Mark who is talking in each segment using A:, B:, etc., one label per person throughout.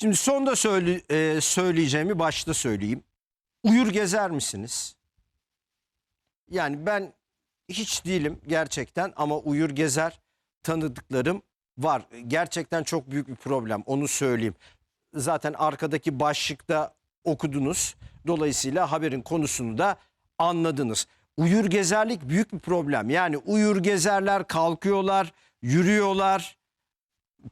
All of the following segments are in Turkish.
A: Şimdi sonda söyle, e, söyleyeceğimi başta söyleyeyim. Uyur gezer misiniz? Yani ben hiç değilim gerçekten ama uyur gezer tanıdıklarım var. Gerçekten çok büyük bir problem onu söyleyeyim. Zaten arkadaki başlıkta okudunuz. Dolayısıyla haberin konusunu da anladınız. Uyur gezerlik büyük bir problem. Yani uyur gezerler kalkıyorlar, yürüyorlar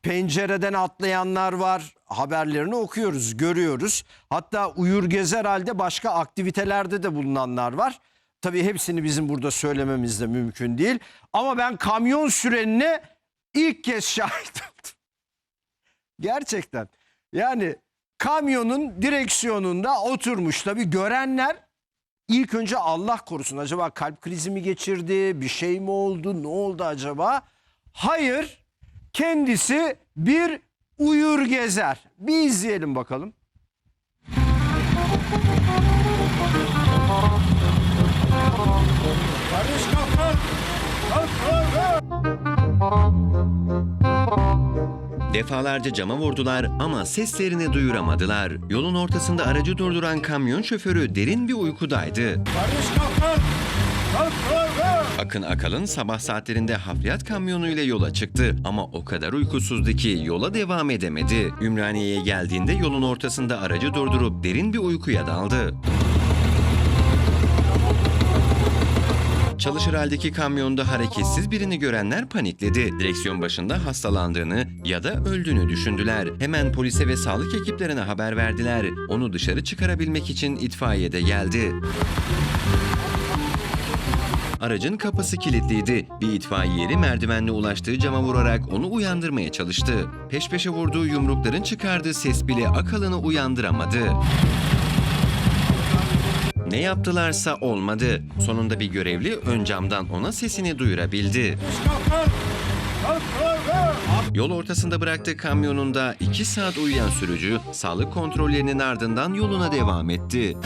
A: pencereden atlayanlar var. Haberlerini okuyoruz, görüyoruz. Hatta uyur gezer halde başka aktivitelerde de bulunanlar var. Tabii hepsini bizim burada söylememiz de mümkün değil. Ama ben kamyon sürenine ilk kez şahit oldum. Gerçekten. Yani kamyonun direksiyonunda oturmuş. Tabii görenler ilk önce Allah korusun acaba kalp krizi mi geçirdi, bir şey mi oldu, ne oldu acaba? Hayır, kendisi bir uyur gezer. Bir izleyelim bakalım.
B: Barış kalk kalk!
C: Defalarca cama vurdular ama seslerini duyuramadılar. Yolun ortasında aracı durduran kamyon şoförü derin bir uykudaydı.
B: Barış kalk
C: Akın Akalın sabah saatlerinde hafriyat kamyonuyla yola çıktı ama o kadar uykusuzdu ki yola devam edemedi. Ümraniye'ye geldiğinde yolun ortasında aracı durdurup derin bir uykuya daldı. Çalışır haldeki kamyonda hareketsiz birini görenler panikledi. Direksiyon başında hastalandığını ya da öldüğünü düşündüler. Hemen polise ve sağlık ekiplerine haber verdiler. Onu dışarı çıkarabilmek için itfaiye de geldi. Aracın kapısı kilitliydi. Bir itfaiyeli merdivenle ulaştığı cama vurarak onu uyandırmaya çalıştı. Peş peşe vurduğu yumrukların çıkardığı ses bile Akalın'ı uyandıramadı. Ne yaptılarsa olmadı. Sonunda bir görevli ön camdan ona sesini duyurabildi. Yol ortasında bıraktığı kamyonunda 2 saat uyuyan sürücü sağlık kontrollerinin ardından yoluna devam etti.